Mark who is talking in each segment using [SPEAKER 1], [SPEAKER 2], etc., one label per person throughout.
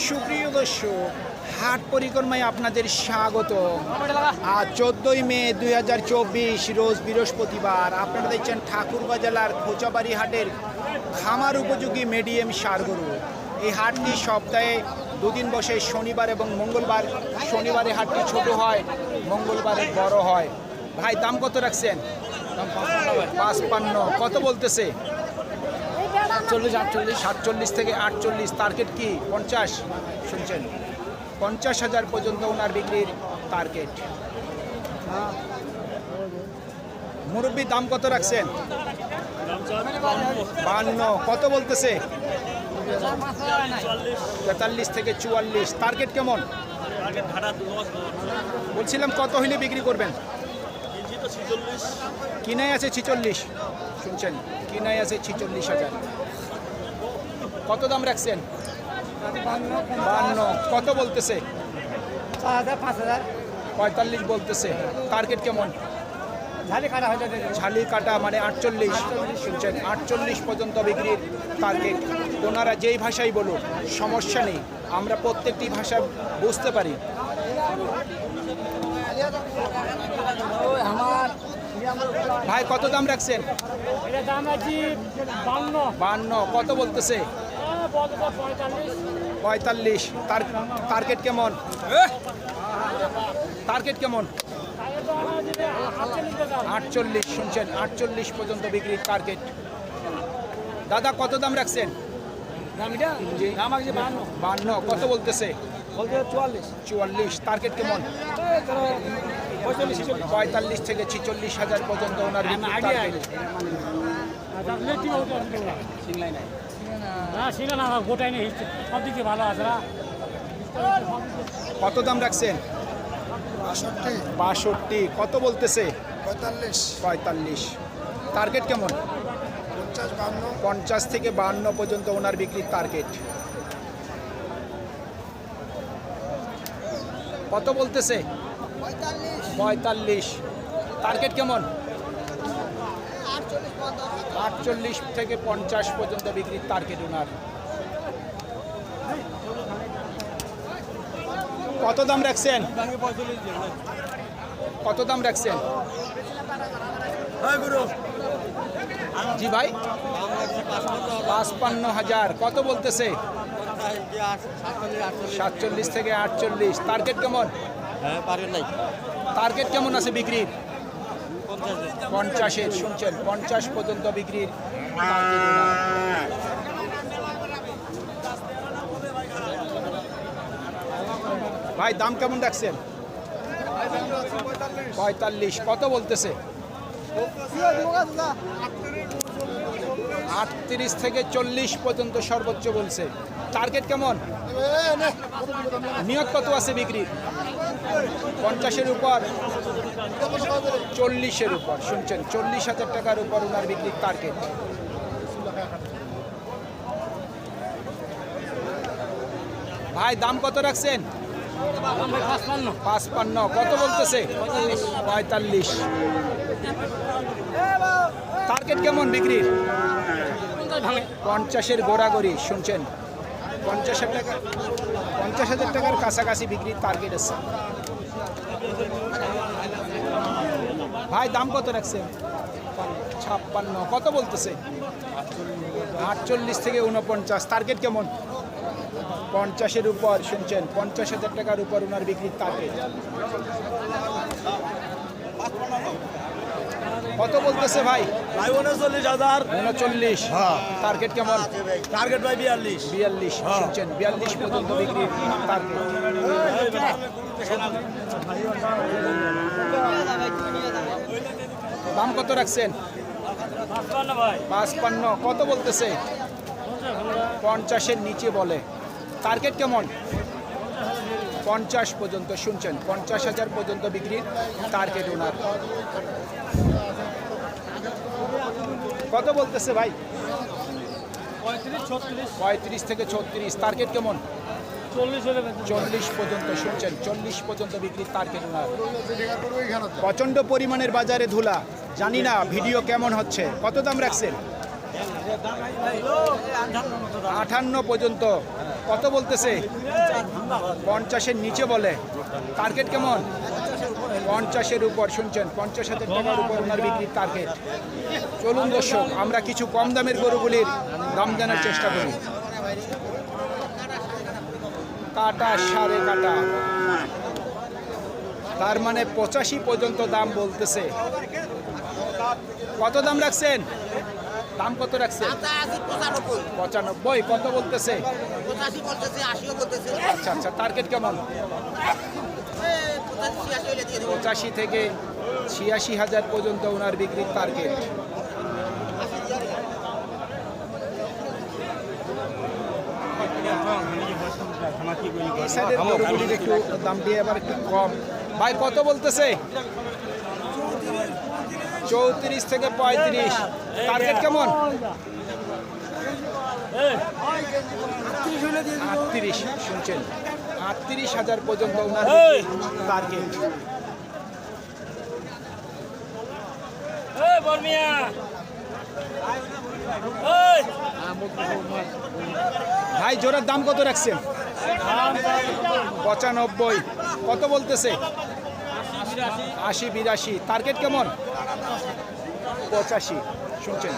[SPEAKER 1] সুপ্রিয় দর্শক, হাট পরিক্রমায় আপনাদের স্বাগত। আর চোদ্দই মে দু হাজার চব্বিশ, রোজ বৃহস্পতিবার। আপনারা দেখছেন ঠাকুরগাঁ জেলার খোঁচাবাড়ি হাটের খামার উপযোগী মিডিয়াম সারগরু। এই হাটটি সপ্তাহে দুদিন বসে শনিবার এবং মঙ্গলবার। শনিবারে হাটটি ছোট হয়, মঙ্গলবারে বড় হয়। ভাই, দাম কত রাখছেন? পাঁচপান্ন কত বলতেছে?
[SPEAKER 2] চল্লিশ আটচল্লিশ,
[SPEAKER 1] সাতচল্লিশ থেকে আটচল্লিশ। টার্গেট কি? পঞ্চাশ। শুনছেন? পঞ্চাশ হাজার পর্যন্ত ওনার বিক্রির টার্গেট মুরব্বী, দাম কত রাখছেন? বান্ন। কত বলতেছে? তেতাল্লিশ থেকে চুয়াল্লিশ। টার্গেট কেমন? বলছিলাম কত হইলে বিক্রি করবেন? কিনাই আছে ছিচল্লিশ। শুনছেন? কিনাই আছে ছিচল্লিশ হাজার। কত দাম রাখছেন? বান্ন। কত বলতেছে? পঁয়তাল্লিশ বলতেছে। টার্গেট কেমন?
[SPEAKER 2] ঝালি কাটা
[SPEAKER 1] মানে আটচল্লিশ। শুনছেন আটচল্লিশ পর্যন্ত বিক্রির টার্গেট। ওনারা যেই ভাষাই বলুক সমস্যা নেই। আমরা প্রত্যেকটি ভাষা বুঝতে পারি। ভাই কত দাম রাখছেন?
[SPEAKER 2] বান্ন।
[SPEAKER 1] কত বলতেছে?
[SPEAKER 2] পঁয়তাল্লিশ।
[SPEAKER 1] টার্গেট কেমন? টার্গেট কেমন? আটচল্লিশ শুনছেন আটচল্লিশ পর্যন্ত বিক্রির টার্গেট দাদা কত দাম রাখছেন?
[SPEAKER 2] দামিটা দাম আছে বান্ন
[SPEAKER 1] কত বলতেছে?
[SPEAKER 2] চুয়াল্লিশ।
[SPEAKER 1] চুয়াল্লিশ টার্গেট কেমন?
[SPEAKER 2] পঁয়তাল্লিশ
[SPEAKER 1] পঁয়তাল্লিশ থেকে ছিচল্লিশ হাজার পর্যন্ত ওনার বিক্রির টার্গেট
[SPEAKER 2] সিংলাই নাই না সিংলা না গোটাই নেই সব দিক দিয়ে ভালো আছে না?
[SPEAKER 1] কত দাম রাখছেন?
[SPEAKER 3] বাষট্টি।
[SPEAKER 1] বাষট্টি। কত বলতেছে?
[SPEAKER 3] পঁয়তাল্লিশ।
[SPEAKER 1] পঁয়তাল্লিশ। টার্গেট কেমন?
[SPEAKER 3] পঞ্চাশ বান্ন।
[SPEAKER 1] পঞ্চাশ থেকে বাহান্ন পর্যন্ত ওনার বিক্রির টার্গেট কত বলতেছে? পঁয়তাল্লিশ। টার্গেট কেমন? আটচল্লিশ থেকে পঞ্চাশ পর্যন্ত বিক্রির টার্গেট ওনার কত দাম রাখছেন? কত দাম রাখছেন? জি ভাই। পাঁচপান্ন হাজার। কত বলতেছে? সাতচল্লিশ থেকে আটচল্লিশ। টার্গেট কেমন?
[SPEAKER 4] হ্যাঁ
[SPEAKER 1] টার্গেট কেমন আছে বিক্রির? পঞ্চাশের, শুনছেন? পঞ্চাশ পর্যন্ত বিক্রির ভাই, দাম কেমন রাখছেন পঁয়তাল্লিশ। কত বলতেছে? আটত্রিশ থেকে চল্লিশ পর্যন্ত সর্বোচ্চ বলছে। টার্গেট কেমন? নিয়োগ কত আছে বিক্রি? পঞ্চাশের উপর, চল্লিশের উপর। শুনছেন, চল্লিশ হাজার টাকার উপর ওনার বিক্রির টার্গেট ভাই, দাম কত রাখছেন?
[SPEAKER 2] পাঁচপান্ন।
[SPEAKER 1] কত বলতেছে? পঁয়তাল্লিশ। টার্গেট কেমন বিক্রির? পঞ্চাশের গোড়াগড়ি, শুনছেন। পঞ্চাশ হাজার টাকা, পঞ্চাশ হাজার টাকার কাছাকাছি বিক্রির টার্গেট আছে। ভাই, দাম কত রাখছেন ছাপ্পান্ন, কত বলতেছে? আটচল্লিশ থেকে উনপঞ্চাশ টার্গেট কেমন? পঞ্চাশের উপর, শুনছেন, পঞ্চাশ হাজার টাকার উপর ওনার বিক্রির টার্গেট কত বলতেছে ভাই?
[SPEAKER 4] ভাই উনচল্লিশ হাজার।
[SPEAKER 1] উনচল্লিশ টার্গেট কেমন?
[SPEAKER 4] টার্গেট ভাই বিয়াল্লিশ।
[SPEAKER 1] বিয়াল্লিশ শুনছেন? বিয়াল্লিশ পর্যন্ত বিক্রি টার্গেট দাম কত রাখছেন?
[SPEAKER 2] পাঁচপান্ন
[SPEAKER 1] কত বলতেছে? পঞ্চাশের নিচে বলে। টার্গেট কেমন? পঞ্চাশ পর্যন্ত শুনছেন? পঞ্চাশ হাজার পর্যন্ত বিক্রির টার্গেট ওনার। কত বলতেছে ভাই?
[SPEAKER 2] পঁয়ত্রিশ
[SPEAKER 1] থেকে ছত্রিশ টার্গেট কেমন?
[SPEAKER 2] চল্লিশ
[SPEAKER 1] পর্যন্ত শুনছেন চল্লিশ পর্যন্ত বিক্রির টার্গেট ওনার। প্রচণ্ড পরিমাণের বাজারে ধুলা। জানি না ভিডিও কেমন হচ্ছে। কত দাম রাখছেন? আঠান্ন পর্যন্ত। কত বলতেছে? পঞ্চাশের নিচে বলে। টার্গেট কেমন? পঞ্চাশের উপর শুনছেন? পঞ্চাশ হাজার টাকার উপর ওনার বিক্রির টার্গেট চলুন দর্শক আমরা কিছু কম দামের গরুগুলির দাম জানার চেষ্টা করি। কাটা সাড়ে কাটা। তার মানে পঁচাশি পর্যন্ত দাম বলতেছে। কত দাম রাখছেন? দাম কত রাখছেন? পঁচানব্বই কত বলতেছে? আচ্ছা আচ্ছা টার্গেট কেমন? পঁচাশি থেকে ছিয়াশি হাজার পর্যন্ত ওনার বিক্রির টার্গেট একটু দাম দিয়ে আবার একটু কম। ভাই কত বলতেছে? চৌত্রিশ থেকে পঁয়ত্রিশ। টার্গেট কেমন? আটত্রিশ শুনছেন? আটত্রিশ হাজার পর্যন্ত ওনার টার্গেট ভাই জোরের দাম কত রাখছেন? পঁচানব্বই। কত বলতেছে? আশি বিরাশি। টার্গেট কেমন? পঁচাশি। শুনছেন?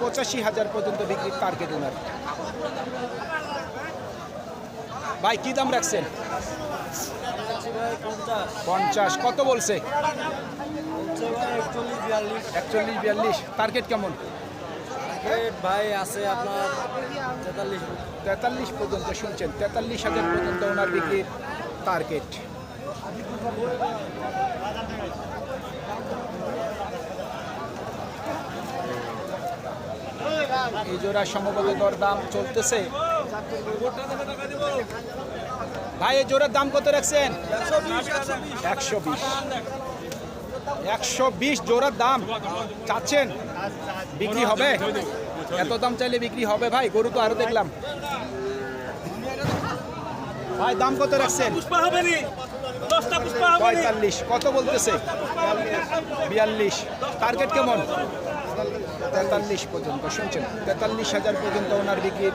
[SPEAKER 1] পঁচাশি হাজার পর্যন্ত বিক্রির টার্গেট ওনার। ভাই কি দাম রাখছেন? পঞ্চাশ। কত বলছে? একচল্লিশ বিয়াল্লিশ। টার্গেট কেমন?
[SPEAKER 4] ভাই আছে আপনার তেতাল্লিশ।
[SPEAKER 1] তেতাল্লিশ পর্যন্ত শুনছেন। তেতাল্লিশ হাজার পর্যন্ত ওনার বিক্রির টার্গেট। এই জোড়া সম্ভবত দর দাম চলতেছে। ভাই, এই জোড়ার দাম কত রাখছেন? একশো বিশ। একশো বিশ জোড়ার দাম। চাচ্ছেন? বিক্রি হবে? এত দাম চাইলে বিক্রি হবে ভাই? গরু তো আরও দেখলাম। ভাই, দাম কত রাখছেন? পঁয়তাল্লিশ। কত বলতেছে? বিয়াল্লিশ। টার্গেট কেমন? তেতাল্লিশ পর্যন্ত। শুনছেন? তেতাল্লিশ হাজার পর্যন্ত ওনার বিক্রির